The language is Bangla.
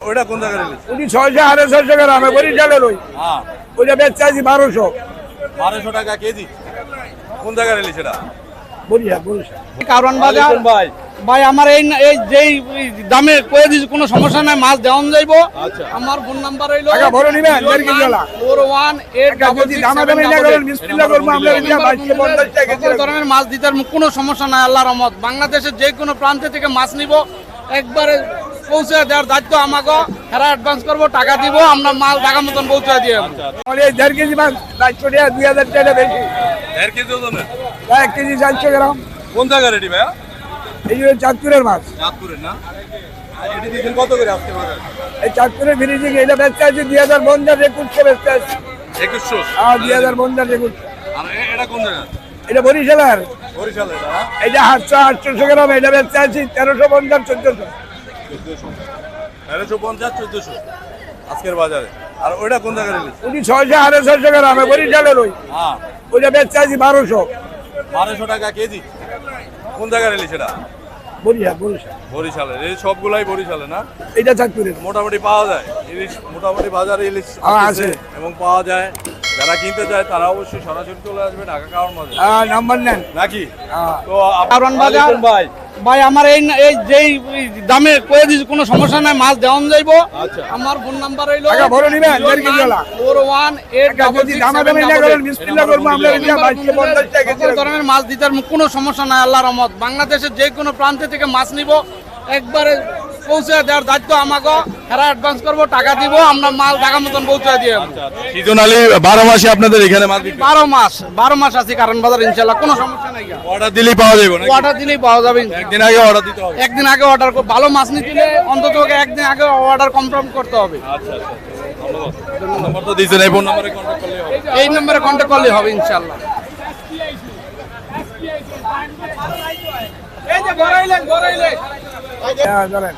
কোন জায়গায় রিলিজ উনি ছয়শো আড়াই ছয়শো গ্রামে বরিশালের ওই। হ্যাঁ। ওইটা বেচতে আছি বারোশো। বারোশো টাকা কেজি। কোন জায়গায় রিলিজ এটা বরিশাল বরিশাল। কারণ বাজার ভাই। ভাই আমার এই এই যেই দামে কয়ে দিয়েছি কোনো সমস্যা নাই মাছ দেওয়ান যাইবো। আচ্ছা। আমার ফোন নাম্বার হইল টাকা ভরে নিবেন, দেড় কেজি ওলা। ফোর ওয়ান এইট টাকা না করেন বিসমিল্লাহ করব আমরা এটা বাইশশো টাকা কেজি ধরনের মাছ দিতে কোনো সমস্যা নাই আল্লাহর রহমত। বাংলাদেশের যে কোনো প্রান্ত থেকে মাছ নিব একবারে পৌঁছে দেওয়ার দায়িত্ব আমাকে। হেরা অ্যাডভান্স করব টাকা দিব আমরা মাল টাকা মতন পৌঁছে দিয়ে দেবো। এই দেড় কেজি মাছ চারশো টাকা দুই হাজার টাকা বেশি। দেড় কেজি এক কেজি চারশো গ্রাম। কোন জায়গায় রেডি ভাইয়া? এই যে চাঁদপুরের মাছ। চাঁদপুরের না? কত করে এই চাঁদপুরের ফিরিজিং এটা বেচতে আছি দুই হাজার একুশশো বেচতে আছি একুশশো। আর দুই হাজার পঞ্চাশ একুশশো আর এ- এটা কোন জায়গা? এটা বরিশালের। বরিশালে এটা? আটশো আটশোশো গ্রাম এটা বেচতে আছি তেরোশো পঞ্চাশ চোদ্দশো। তেরোশো পঞ্চাশ চোদ্দশো। আজকের বাজারে। আর ওইটা কোন জায়গায় উনি ছয়শো আড়াই ছয়শো গ্রামে বরিশালের ওই। হ্যাঁ। ওইটা বেচতে আছি বারোশো। বারোশো টাকা কেজি। কোন জায়গায় বরিশাল বরিশাল। এই সবগুলাই বরিশালে না? এটা চাঁদপুরের। মোটামুটি পাওয়া যায়। ইলিশ মোটামুটি বাজারে ইলিশ হ্যাঁ, আছে। এবং পাওয়া যায়। যারা কিনতে চায় তারা অবশ্যই সরাসরি চলে আসবে ঢাকা কারণ মাঝে নাম্বার নেন। নাকি? তো আপ- বাজার ভাই। ভাই আমার এই এই যেই দামে কয়ে দিছি কোনো সমস্যা নাই মাছ দেওয়ান যাইবো আচ্ছা। আমার ফোন নাম্বার হইল নিবেন। Four one eight. ধরনের মাছ দিতে কোনো সমস্যা নাই আল্লাহর রহমত বাংলাদেশের যে কোনো প্রান্ত থেকে মাছ নিব একবারে পৌঁছে দেওয়ার দায়িত্ব আমাকে। হেরা অ্যাডভান্স করব টাকা দিব আমরা মাল টাকা মতন পৌঁছে দিয়ে দেবো। সিজনালি বারো মাসে আপনাদের এখানে মাছ বারো মাস বারো মাস আছি কারণ বাজার ইনশাল্লাহ কোনো সমস্যা নাই অর্ডার দিলেই পাওয়া যাবে অর্ডার দিলেই পাওয়া যাবে ইনশাল্লাহ। একদিন আগে অর্ডার দিতে হবে। একদিন আগে অর্ডার ভালো মাছ নিতে হলে অন্তত একদিন আগে অর্ডার কনফার্ম করতে হবে। আচ্ছা আচ্ছা নম্বর তো দিয়েছেন এই ফোন নম্বরে কন্ট্যাক্ট করলে হবে। এই নম্বরে কন্ট্যাক্ট করলে হবে ইনশাল্লাহ। ধরেন।